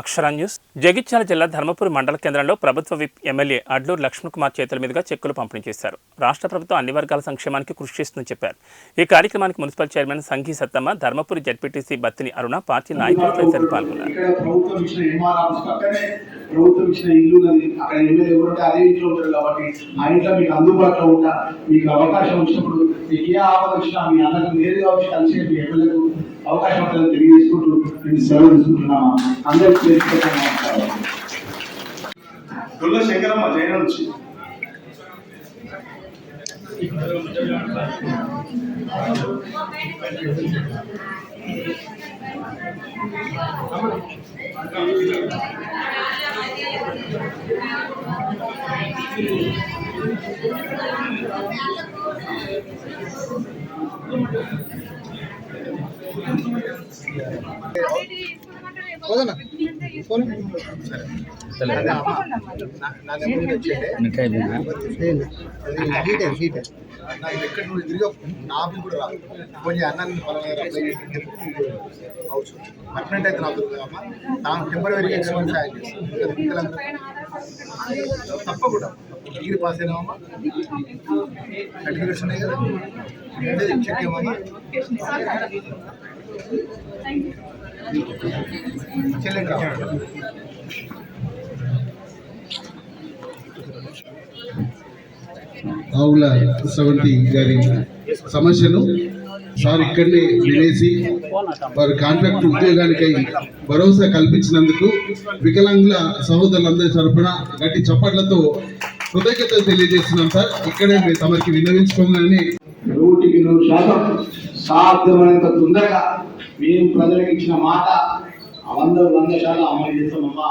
అక్షరా news. Jagtial జిల్లా ధర్మపురి మండల కేంద్రంలో ప్రభుత్వ విప్ ఎమ్మెల్యే అడ్లూరు లక్ష్మణ్ కుమార్ చేతుల మీదుగా చెక్కులు పంపిణీ చేశారు. రాష్ట్ర ప్రభుత్వం అన్ని వర్గాల సంక్షేమానికి కృషి చేస్తుందని చెప్పారు. ఈ కార్యక్రమానికి municipal chairman Sanghi Sattamma Dharmapuri ZPTC Battini Aruna party నాయకులు తదితరులు పాల్గొన్నారు. ప్రభుత్వం ఇచ్చిన ఇల్లు ఉన్నది. అక్కడ ఎమ్మెల్యే ఎవరుంటే అదే ఇంట్లో ఉంటారు కాబట్టి ఆ ఇంట్లో మీకు అందుబాటులో ఉంటా. మీకు అవకాశం వచ్చినప్పుడు మీకు ఏ ఆపద వచ్చినా మీ అన్నకు నేరుగా వచ్చి కలిసి మీ ఎమ్మెల్యేకు అవకాశం ఉంటుందని తెలియజేసుకుంటూ నేను సెలవు తీసుకుంటున్నామా అందరికీ దొల్ల శంకరమ్మ జైన నుంచి. నాకు ఎక్కడి నుండి తిరిగి నాకు కూడా రా ఫోన్ చేయి అన్న అవసరం అట్లంటే అయితే నాకు అమ్మ. నాకు టెంపరీ ఎక్స్పెన్స్ సాయం చేస్తాను. తప్పకుండా. డిగ్రీ పాస్ అయినామమ్మా సర్టిఫికేట్స్ ఉన్నాయి కదా చెక్. ఆవుల సవంతి గారి సమస్యను సార్ ఇక్కడనే వినేసి వారి కాంట్రాక్ట్ ఉద్యోగానికై భరోసా కల్పించినందుకు వికలాంగుల సహోదరులందరి తరపున గట్టి చప్పట్లతో కృతజ్ఞతలు తెలియజేస్తున్నాం సార్. ఇక్కడే తమకి విన్నవించుకోవాలని నూటికి నూరు శాతం సాధ్యమైనంత తొందరగా మేము ప్రజలకు ఇచ్చిన మాట వంద వంద శాతం అమలు చేస్తామమ్మా.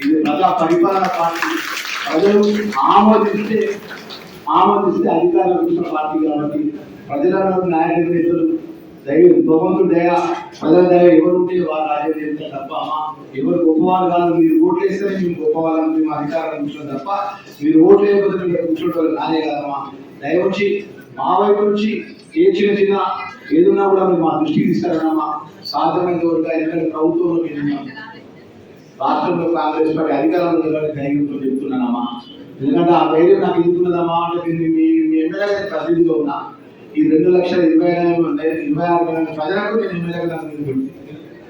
ఇది ప్రజా పరిపాలన పార్టీ. ప్రజలు ఆమోదిస్తే ఆమోదిస్తే అధికారులు కూర్చున్న పార్టీ కాబట్టి ప్రజలను న్యాయ నిర్ణేతలు దైవ భగవంతుడు దయ ప్రజల దయ ఎవరు ఉంటే వారు రాజ్యం చేస్తారు తప్ప అమ్మా ఎవరు గొప్పవాళ్ళు కాదు మీరు ఓట్లు వేస్తే మేము గొప్పవాళ్ళని మేము అధికారం కూర్చోం తప్ప మీరు ఓట్లు వేయకపోతే మీరు కూర్చోవడం నానే కాదమ్మా. దయవచ్చి మా వైపు నుంచి ఏ చిన్న చిన్న ఏదున్నా కూడా మీరు మా దృష్టికి తీసుకురామా సాధ్యమైనంత వరకు ఎందుకంటే ప్రభుత్వంలో మేము రాష్ట్రంలో కాంగ్రెస్ పార్టీ అధికారంలో నిలబడి ధైర్యంతో చెప్తున్నానమ్మా. ఎందుకంటే ఆ ధైర్యం నాకు ఎందుకున్నదమ్మా అంటే నేను మీ మీ ఎమ్మెల్యే ప్రతినిధిగా ఉన్నా. ఈ రెండు లక్షల ఇరవై ఇరవై ఆరు వేల ప్రజలకు నేను ఎమ్మెల్యేగా నాకు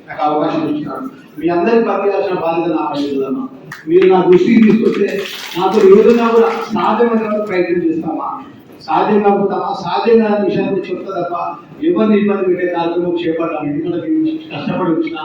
నాకు అవకాశం ఇచ్చినాడు మీ అందరికి పనిచేయాల్సిన బాధ్యత నా మీరు నా దృష్టికి తీసుకొస్తే నాతో ఏదైనా కూడా సాధ్యమైన ప్రయత్నం చేస్తామా? సాధ్యంగా తమ సాధ్యం విషయాన్ని చెప్తా తప్ప ఎవరిని ఇబ్బంది పెట్టే కార్యక్రమం చేపట్టాలి? ఎందుకంటే కష్టపడి వచ్చిన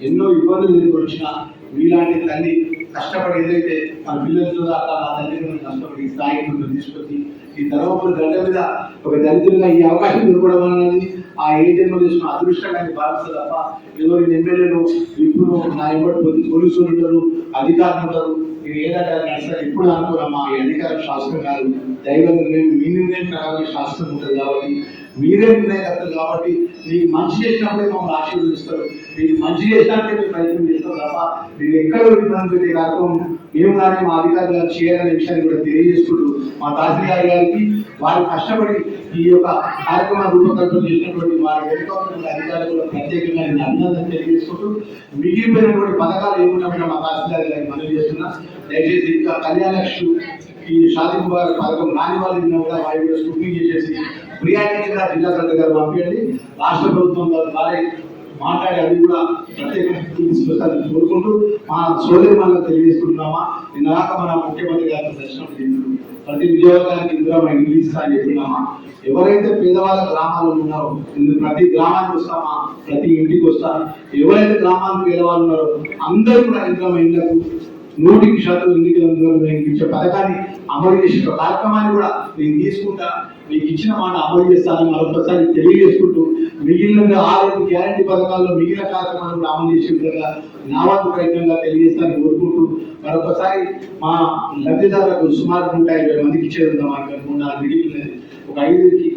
ఎన్నో ఇబ్బందులు ఎదుర్కొచ్చిన మీలాంటి తల్లి కష్టపడి ఏదైతే మన పిల్లలతో దాకా ఆ తల్లిదండ్రులు కష్టపడి ఈ స్థాయికి తీసుకొచ్చి ఈ ధర్మపురి గడ్డ మీద ఒక దళితుడిగా ఈ అవకాశం దొరకడం అనేది ఆ ఏ జన్మ చేసిన అదృష్టంగా నేను భావిస్తా తప్ప ఏదో నేను ఎమ్మెల్యేలు ఇప్పుడు నా ఎంబడి కొద్ది పోలీసులు ఉంటారు అధికారులు ఉంటారు. మీరు ఏదైనా నడుస్తారు ఇప్పుడు అనుకోరమ్మా ఈ అధికార శాస్త్రం కాదు దైవం నిర్ణయం మీ నిర్ణయం ప్రకారం శాస్త్రం ఉంటుంది కాబట్టి మీరే నిర్ణయకర్తలు కాబట్టి మీకు మంచి చేసినప్పుడే మమ్మల్ని ఆశీర్వదిస్తారు. మీకు మంచి చేసినట్టే మీరు ప్రయత్నం చేస్తారు తప్ప మీరు ఎక్కడ ఇబ్బంది పెట్టే కార్యక్రమం మేము కానీ మా అధికారులు గారు చేయాలనే విషయాన్ని కూడా తెలియజేసుకుంటూ మా తహసీల్దార్ గారికి వారు కష్టపడి ఈ యొక్క కార్యక్రమ రూపకల్పన చేసినటువంటి వారి వెనుక అధికారులు ప్రత్యేకంగా నేను అభినందన తెలియజేసుకుంటూ మిగిలిపోయినటువంటి పథకాలు ఏమున్నా మా తహసీల్దార్ గారికి మనవి చేస్తున్నా. దయచేసి ఇంకా కళ్యాణ లక్ష్మి ఈ షాదీ ముబారక్ పథకం రాని వాళ్ళు కూడా వారి కూడా స్కూటింగ్ చేసేసి ప్రియారిటీగా జిల్లా కలెక్టర్ గారు పంపించండి. రాష్ట్ర ప్రభుత్వం వారి మాట్లాడి అవి కూడా ప్రత్యేకంగా తీసుకొస్తారని కోరుకుంటూ మా సోదరి మనకు తెలియజేసుకుంటున్నామా? ఇందాక మన ముఖ్యమంత్రి గారిని దర్శనం ప్రతి ఉద్యోగానికి ఇందులో ఇంగ్లీష్ అని చెప్పినామా ఎవరైతే పేదవాళ్ళ గ్రామాల్లో ఉన్నారో ప్రతి గ్రామానికి వస్తామా? ప్రతి ఇంటికి వస్తా. ఎవరైతే గ్రామానికి పేదవాళ్ళు ఉన్నారో అందరూ కూడా ఇందులో ఇళ్ళకు నూటికి శాతం ఎన్నికలందులో నేను ఇచ్చే పథకాన్ని అమలు చేసే కార్యక్రమాన్ని కూడా నేను తీసుకుంటా. మీకు ఇచ్చిన మాట అమలు చేస్తానని మరొకసారి తెలియజేసుకుంటూ మిగిలిన ఆరోగ్య గ్యారంటీ పథకాల్లో మిగిలిన కార్యక్రమాలు కూడా అమలు చేసే విధంగా నా వంతు ప్రయత్నంగా తెలియజేస్తానని కోరుకుంటూ మరొకసారి మా లబ్ధిదారులకు సుమారు నూట యాభై మందికి ఇచ్చేది మాకు మిగిలిన ఒక ఐదుకి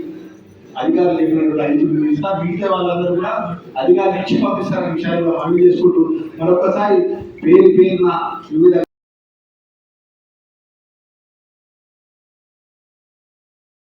అధికారులు చెప్పినటువంటి ఐదు ఇస్తా మిగతా వాళ్ళందరూ కూడా అధికారులు ఇచ్చి పంపిస్తారనే విషయాన్ని కూడా అమలు చేసుకుంటూ మరొకసారి పేరు పేరున వివిధ